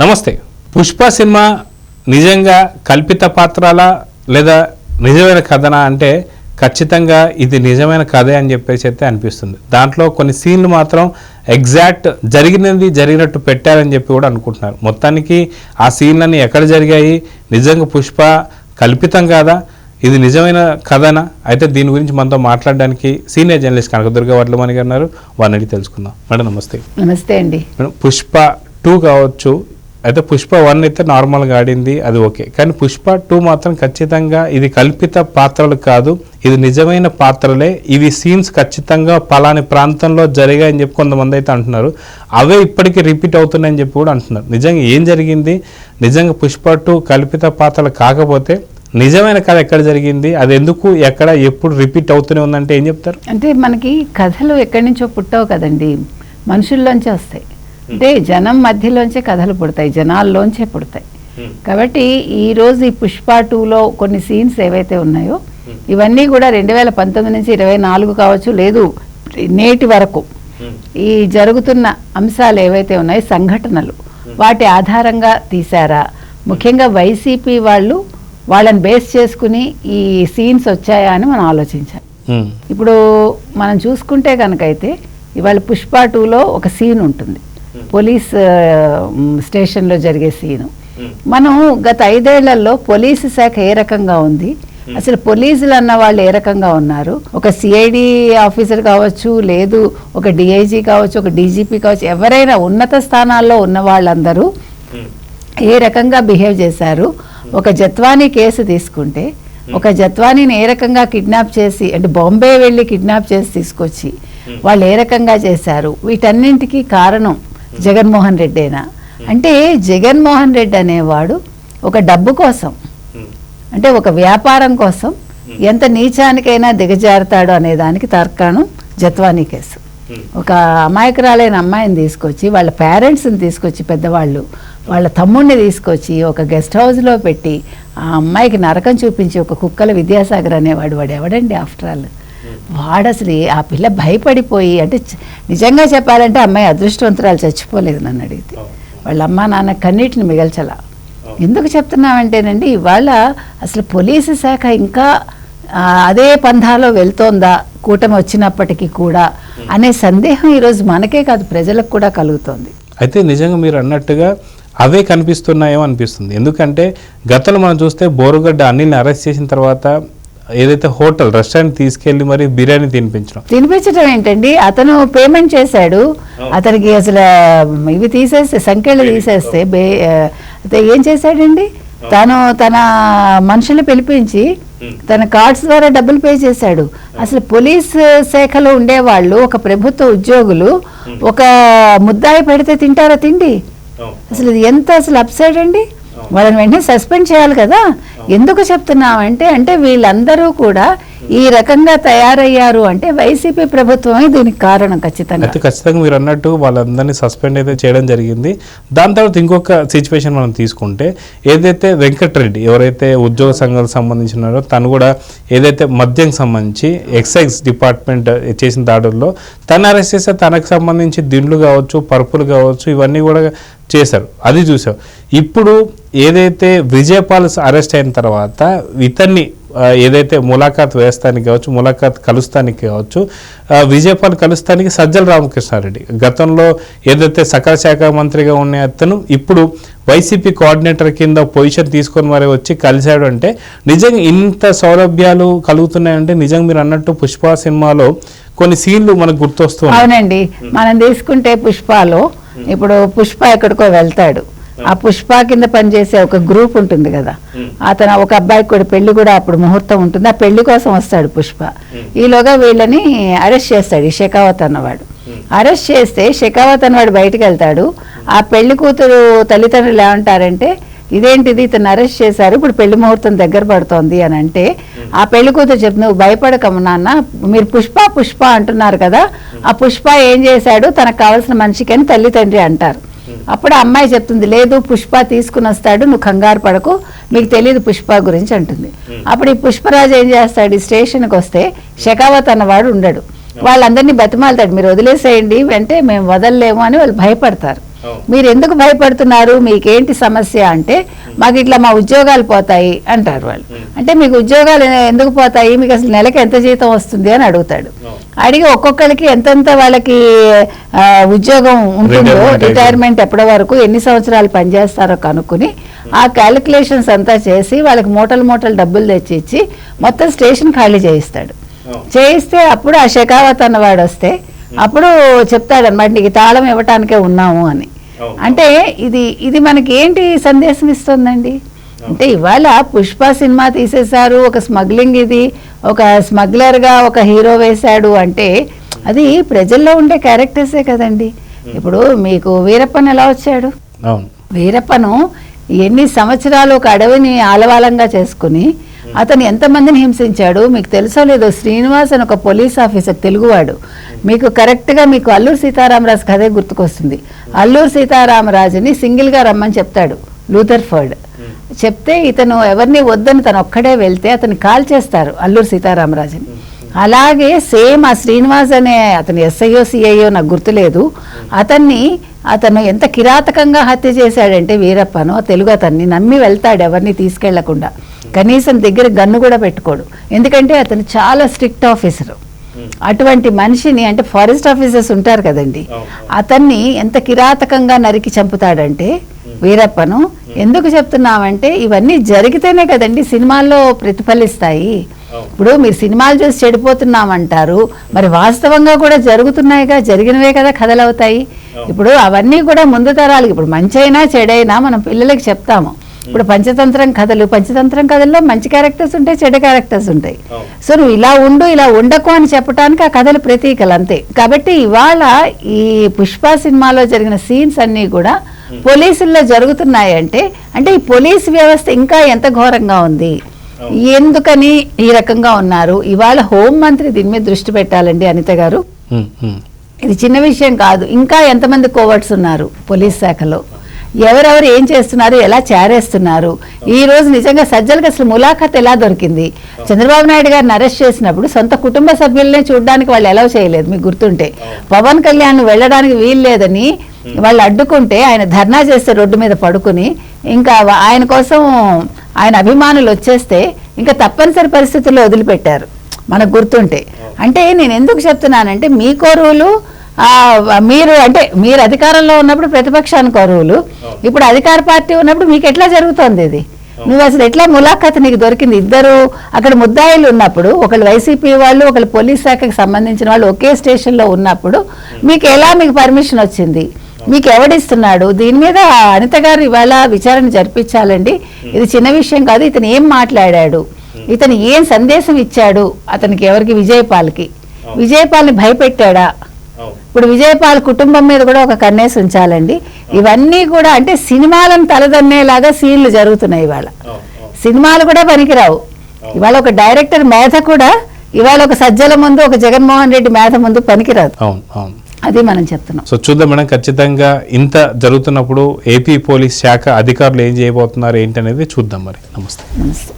నమస్తే. పుష్ప సినిమా నిజంగా కల్పిత పాత్రాల లేదా నిజమైన కథనా అంటే ఖచ్చితంగా ఇది నిజమైన కథే అని చెప్పేసి అయితే అనిపిస్తుంది. దాంట్లో కొన్ని సీన్లు మాత్రం ఎగ్జాక్ట్ జరిగినది జరిగినట్టు పెట్టారని చెప్పి కూడా అనుకుంటున్నారు. మొత్తానికి ఆ సీన్లన్నీ ఎక్కడ జరిగాయి? నిజంగా పుష్ప కల్పితం కాదా? ఇది నిజమైన కథనా? అయితే దీని గురించి మనతో మాట్లాడడానికి సీనియర్ జర్నలిస్ట్ కనకదుర్గ వడ్లమణి గారు ఉన్నారు. వారిని అడిగి తెలుసుకుందాం. మేడం నమస్తే. నమస్తే అండి. మేడం, పుష్ప టూ కావచ్చు అయితే పుష్ప వన్ అయితే నార్మల్గా ఆడింది అది ఓకే కానీ పుష్ప టూ మాత్రం ఖచ్చితంగా ఇది కల్పిత పాత్రలు కాదు. ఇది నిజమైన పాత్రలే. ఇవి సీన్స్ ఖచ్చితంగా పలాని ప్రాంతంలో జరిగాయని చెప్పి కొంతమంది అయితే అంటున్నారు. అవే ఇప్పటికీ రిపీట్ అవుతున్నాయని చెప్పి కూడా అంటున్నారు. నిజంగా ఏం జరిగింది? నిజంగా పుష్ప టూ కల్పిత పాత్రలు కాకపోతే నిజమైన కథ ఎక్కడ జరిగింది? అది ఎందుకు ఎక్కడ ఎప్పుడు రిపీట్ అవుతూనే ఉందంటే ఏం చెప్తారు? అంటే మనకి కథలు ఎక్కడి నుంచో పుట్టవు కదండి. మనుషుల్లోంచి వస్తాయి. అంటే జనం మధ్యలోంచే కథలు పుడతాయి జనాల్లోంచే పుడతాయి. కాబట్టి ఈ రోజు ఈ పుష్ప టూలో కొన్ని సీన్స్ ఏవైతే ఉన్నాయో ఇవన్నీ కూడా రెండు వేల పంతొమ్మిది నుంచి ఇరవై నాలుగు కావచ్చు లేదు నేటి వరకు. ఈ జరుగుతున్న అంశాలు ఏవైతే ఉన్నాయో సంఘటనలు వాటి ఆధారంగా తీశారా? ముఖ్యంగా వైసీపీ వాళ్ళు వాళ్ళని బేస్ చేసుకుని ఈ సీన్స్ వచ్చాయా అని మనం ఆలోచించాలి. ఇప్పుడు మనం చూసుకుంటే కనుకైతే ఇవాళ పుష్ప టూలో ఒక సీన్ ఉంటుంది. పోలీస్ స్టేషన్లో జరిగే సీను. మనం గత ఐదేళ్ళలో పోలీసు శాఖ ఏ రకంగా ఉంది? అసలు పోలీసులు అన్న వాళ్ళు ఏ రకంగా ఉన్నారు? ఒక సిఐడి ఆఫీసర్ కావచ్చు లేదు ఒక డిఐజీ కావచ్చు ఒక డీజీపీ కావచ్చు ఎవరైనా ఉన్నత స్థానాల్లో ఉన్న వాళ్ళందరూ ఏ రకంగా బిహేవ్ చేశారు? ఒక జత్వానీ కేసు తీసుకుంటే ఒక జత్వానీని ఏ రకంగా కిడ్నాప్ చేసి అంటే బాంబే వెళ్ళి కిడ్నాప్ చేసి తీసుకొచ్చి వాళ్ళు ఏ రకంగా చేశారు? వీటన్నింటికి కారణం జగన్మోహన్ రెడ్డేనా? అంటే జగన్మోహన్ రెడ్డి అనేవాడు ఒక డబ్బు కోసం అంటే ఒక వ్యాపారం కోసం ఎంత నీచానికైనా దిగజారుతాడు అనే దానికి తర్కాణం జత్వానీ కేసు. ఒక అమాయకురాలైన అమ్మాయిని తీసుకొచ్చి వాళ్ళ పేరెంట్స్ని తీసుకొచ్చి పెద్దవాళ్ళు వాళ్ళ తమ్ముడిని తీసుకొచ్చి ఒక గెస్ట్ హౌస్లో పెట్టి ఆ అమ్మాయికి నరకం చూపించి ఒక కుక్కల విద్యాసాగర్ అనేవాడు. వాడు ఎవడండి ఆఫ్టర్ ఆల్? వాడు అసలు ఆ పిల్ల భయపడిపోయి అంటే నిజంగా చెప్పాలంటే అమ్మాయి అదృష్టవంతురాలు చచ్చిపోలేదు నన్ను అడిగితే. వాళ్ళ అమ్మ నాన్న కన్నీటిని మిగల్చలా. ఎందుకు చెప్తున్నామంటేనండి ఇవాళ అసలు పోలీసు శాఖ ఇంకా అదే పంధాలో వెళ్తోందా కూటమి వచ్చినప్పటికీ కూడా అనే సందేహం ఈరోజు మనకే కాదు ప్రజలకు కూడా కలుగుతోంది. అయితే నిజంగా మీరు అన్నట్టుగా అవే కనిపిస్తున్నాయేమో అనిపిస్తుంది. ఎందుకంటే గతంలో మనం చూస్తే బోరుగడ్డ అన్నిని అరెస్ట్ చేసిన తర్వాత ఏదైతే హోటల్ రెస్టారెంట్ తీసుకెళ్ళి మరి బిర్యానీ తినిపించడం. తినిపించడం ఏంటండి? అతను పేమెంట్ చేశాడు. అతనికి అసలు ఇవి తీసేస్తే సంఖ్యలు తీసేస్తే అయితే ఏం చేశాడండి? తను తన మనుషులు పిలిపించి తన కార్డ్స్ ద్వారా డబ్బులు పే చేశాడు. అసలు పోలీస్ శాఖలో ఉండేవాళ్ళు ఒక ప్రభుత్వ ఉద్యోగులు ఒక ముద్దాయి పెడితే తింటారా తిండి? అసలు ఎంత అసలు అప్సైడ్ అండి? వాళ్ళని వెంటనే సస్పెండ్ చేయాలి కదా? ఎందుకు చెప్తున్నామంటే అంటే వీళ్ళందరూ కూడా ఈ రకంగా తయారయ్యారు అంటే వైసీపీ ప్రభుత్వమే దీనికి కారణం ఖచ్చితంగా. అయితే ఖచ్చితంగా మీరు అన్నట్టు వాళ్ళందరినీ సస్పెండ్ అయితే చేయడం జరిగింది. దాని తర్వాత ఇంకొక సిచ్యువేషన్ మనం తీసుకుంటే ఏదైతే వెంకటరెడ్డి ఎవరైతే ఉద్యోగ సంఘాలకు సంబంధించినారో తను కూడా ఏదైతే మద్యం సంబంధించి ఎక్సైజ్ డిపార్ట్మెంట్ చేసిన దాడుల్లో తను అరెస్ట్ చేస్తే తనకు సంబంధించి దిండ్లు కావచ్చు పరుపులు కావచ్చు ఇవన్నీ కూడా చేశారు. అది చూసాం. ఇప్పుడు ఏదైతే విజయపాల్ అరెస్ట్ అయిన తర్వాత ఇతన్ని ఏదైతే ములాఖాత్ వేస్తానికి కావచ్చు ములాఖాత్ కలుస్తానికి కావచ్చు విజయపాల్ కలుస్తానికి సజ్జల రామకృష్ణారెడ్డి. గతంలో ఏదైతే సకల శాఖ మంత్రిగా ఉన్న అతను ఇప్పుడు వైసీపీ కోఆర్డినేటర్ కింద పొజిషన్ తీసుకొని మరి వచ్చి కలిశాడు అంటే నిజంగా ఇంత సౌలభ్యాలు కలుగుతున్నాయంటే నిజంగా మీరు అన్నట్టు పుష్ప సినిమాలో కొన్ని సీన్లు మనకు గుర్తొస్తూ ఉన్నాయి. అవునండి. మనం తీసుకుంటే పుష్పలో ఇప్పుడు పుష్ప ఎక్కడికో వెళ్తాడు. ఆ పుష్ప కింద పనిచేసే ఒక గ్రూప్ ఉంటుంది కదా. అతను ఒక అబ్బాయికి కూడా పెళ్ళి కూడా అప్పుడు ముహూర్తం ఉంటుంది. ఆ పెళ్ళి కోసం వస్తాడు పుష్ప. ఈలోగా వీళ్ళని అరెస్ట్ చేస్తాడు ఈ షెకావత్ అన్నవాడు. అరెస్ట్ చేస్తే షెకావత్ అన్నవాడు బయటికి వెళ్తాడు. ఆ పెళ్ళి కూతురు తల్లిదండ్రులు ఏమంటారంటే ఇదేంటిది ఇతను అరెస్ట్ చేశారు? ఇప్పుడు పెళ్ళి ముహూర్తం దగ్గర పడుతోంది అని అంటే ఆ పెళ్ళి కూతురు చెప్తుంది నువ్వు భయపడకమ్మ నాన్న. మీరు పుష్ప పుష్ప అంటున్నారు కదా. ఆ పుష్ప ఏం చేశాడు? తనకు కావాల్సిన మనిషికి అని తల్లి తండ్రి అంటారు. అప్పుడు అమ్మాయి చెప్తుంది లేదు పుష్ప తీసుకుని వస్తాడు నువ్వు కంగారు పడకు మీకు తెలియదు పుష్ప గురించి అంటుంది. అప్పుడు ఈ పుష్పరాజు ఏం చేస్తాడు ఈ స్టేషన్కి వస్తే షెకావత్ అన్నవాడు ఉండడు. వాళ్ళందరినీ బతిమాలతాడు మీరు వదిలేసేయండి అంటే మేము వదలలేము అని వాళ్ళు భయపడతారు. మీరు ఎందుకు భయపడుతున్నారు? మీకేంటి సమస్య అంటే మాకు ఇట్లా మా ఉద్యోగాలు పోతాయి అంటారు వాళ్ళు. అంటే మీకు ఉద్యోగాలు ఎందుకు పోతాయి? మీకు అసలు నెలకి ఎంత జీతం వస్తుంది అని అడుగుతాడు. అడిగి ఒక్కొక్కరికి ఎంతెంత వాళ్ళకి ఉద్యోగం ఉంటుందో. రిటైర్మెంట్ ఎప్పటి వరకు ఎన్ని సంవత్సరాలు పనిచేస్తారో కనుక్కుని ఆ క్యాలిక్యులేషన్స్ అంతా చేసి వాళ్ళకి మూటలు మూటలు డబ్బులు తెచ్చి ఇచ్చి మొత్తం స్టేషన్ ఖాళీ చేయిస్తాడు. చేయిస్తే అప్పుడు ఆ షెకావత్ అన్నవాడు వస్తే అప్పుడు చెప్తాడనమాట నీకు తాళం ఇవ్వటానికే ఉన్నాము అని. అంటే ఇది ఇది మనకి ఏంటి సందేశం ఇస్తుందండి? అంటే ఇవాళ పుష్ప సినిమా తీసేశారు ఒక స్మగ్లింగ్ ఇది ఒక స్మగ్లర్గా ఒక హీరో వేశాడు అంటే అది ప్రజల్లో ఉండే క్యారెక్టర్సే కదండి. ఇప్పుడు మీకు వీరప్పన్ ఎలా వచ్చాడు? వీరప్పను ఎన్ని సంవత్సరాలు ఒక అడవిని ఆలవాలంగా చేసుకుని అతను ఎంతమందిని హింసించాడు? మీకు తెలుసో లేదో? శ్రీనివాస్ అని ఒక పోలీస్ ఆఫీసర్ తెలుగువాడు. మీకు కరెక్ట్గా మీకు అల్లూరు సీతారామరాజు కథే గుర్తుకొస్తుంది. అల్లూరు సీతారామరాజుని సింగిల్గా రమ్మని చెప్తాడు లూథర్ఫర్డ్ చెప్తే ఇతను ఎవరిని వద్దని తను ఒక్కడే వెళ్తే అతను కాల్ చేస్తారు అల్లూరు సీతారామరాజుని. అలాగే సేమ్ ఆ శ్రీనివాస్ అనే అతను ఎస్ఐఓ సిఐఓ నాకు గుర్తులేదు. అతన్ని అతను ఎంత కిరాతకంగా హత్య చేశాడంటే వీరప్పను తెలుగు అతన్ని నమ్మి వెళ్తాడు ఎవరిని తీసుకెళ్ళకుండా. కనీసం దగ్గర గన్ను కూడా పెట్టుకోడు. ఎందుకంటే అతను చాలా స్ట్రిక్ట్ ఆఫీసరు. అటువంటి మనిషిని అంటే ఫారెస్ట్ ఆఫీసర్స్ ఉంటారు కదండి. అతన్ని ఎంత కిరాతకంగా నరికి చంపుతాడంటే వీరప్పను. ఎందుకు చెప్తున్నామంటే ఇవన్నీ జరిగితేనే కదండి సినిమాల్లో ప్రతిఫలిస్తాయి. ఇప్పుడు మీరు సినిమాలు చూసి చెడిపోతున్నామంటారు. మరి వాస్తవంగా కూడా జరుగుతున్నాయిగా జరిగినవే కదా కథలు అవుతాయి ఇప్పుడు అవన్నీ కూడా ముందు తరాలకి ఇప్పుడు మంచైనా చెడైనా మనం పిల్లలకి చెప్తాము. ఇప్పుడు పంచతంత్రం కథలు పంచతంత్రం కథల్లో మంచి క్యారెక్టర్స్ ఉంటాయి చెడ్డ క్యారెక్టర్స్ ఉంటాయి. సో నువ్వు ఇలా ఉండు ఇలా ఉండకు అని చెప్పడానికి ఆ కథలు ప్రతీకలు అంతే. కాబట్టి ఇవాళ ఈ పుష్ప సినిమాలో జరిగిన సీన్స్ అన్నీ కూడా పోలీసుల్లో జరుగుతున్నాయంటే అంటే ఈ పోలీస్ వ్యవస్థ ఇంకా ఎంత ఘోరంగా ఉంది? ఎందుకని ఈ రకంగా ఉన్నారు? ఇవాళ హోంమంత్రి దీని మీద దృష్టి పెట్టాలండి అనిత గారు. ఇది చిన్న విషయం కాదు. ఇంకా ఎంతమంది కోవర్ట్స్ ఉన్నారు పోలీస్ శాఖలో? ఎవరెవరు ఏం చేస్తున్నారు? ఎలా చేరేస్తున్నారు? ఈ రోజు నిజంగా సజ్జలకు అసలు ములాఖత్ ఎలా దొరికింది? చంద్రబాబు నాయుడు గారిని అరెస్ట్ చేసినప్పుడు సొంత కుటుంబ సభ్యులనే చూడడానికి వాళ్ళు ఎలా చేయలేదు మీకు గుర్తుంటే. పవన్ కళ్యాణ్ వెళ్ళడానికి వీలు లేదని వాళ్ళు అడ్డుకుంటే ఆయన ధర్నా చేస్తే రోడ్డు మీద పడుకుని ఇంకా ఆయన కోసం ఆయన అభిమానులు వచ్చేస్తే ఇంకా తప్పనిసరి పరిస్థితుల్లో వదిలిపెట్టారు. మనకు గుర్తుంటే. అంటే నేను ఎందుకు చెప్తున్నానంటే మీ కోరువులు మీరు అంటే మీరు అధికారంలో ఉన్నప్పుడు ప్రతిపక్షానికి కోరువులు. ఇప్పుడు అధికార పార్టీ ఉన్నప్పుడు మీకు ఎట్లా జరుగుతోంది ఇది? నువ్వు అసలు ఎట్లా ములాఖత్ నీకు దొరికింది? ఇద్దరు అక్కడ ముద్దాయిలు ఉన్నప్పుడు ఒకళ్ళు వైసీపీ వాళ్ళు ఒకళ్ళు పోలీస్ శాఖకి సంబంధించిన వాళ్ళు ఒకే స్టేషన్లో ఉన్నప్పుడు మీకు ఎలా మీకు పర్మిషన్ వచ్చింది? మీకు ఎవడిస్తున్నాడు దీని మీద అనిత గారు ఇవాళ విచారణ జరిపించాలండి. ఇది చిన్న విషయం కాదు ఇతను ఏం మాట్లాడాడు? ఇతను ఏం సందేశం ఇచ్చాడు? అతనికి ఎవరికి? విజయపాల్కి. విజయపాల్ని భయపెట్టాడా? ఇప్పుడు విజయపాల్ కుటుంబం మీద కూడా ఒక కన్నేసి ఉంచాలండి. ఇవన్నీ కూడా అంటే సినిమాలను తలదన్నేలాగా సీన్లు జరుగుతున్నాయి ఇవాళ. సినిమాలు కూడా పనికిరావు. ఇవాళ ఒక డైరెక్టర్ మేధ కూడా ఇవాళ ఒక సజ్జల ముందు ఒక జగన్మోహన్ రెడ్డి మేధ ముందు పనికిరాదు. అవును అవును. అది మనం చెప్తున్నాం. సో చూద్దాం మేడం ఖచ్చితంగా ఇంత జరుగుతున్నప్పుడు ఏపీ పోలీస్ శాఖ అధికారులు ఏం చేయబోతున్నారు ఏంటి అనేది చూద్దాం మరి. నమస్తే. నమస్తే.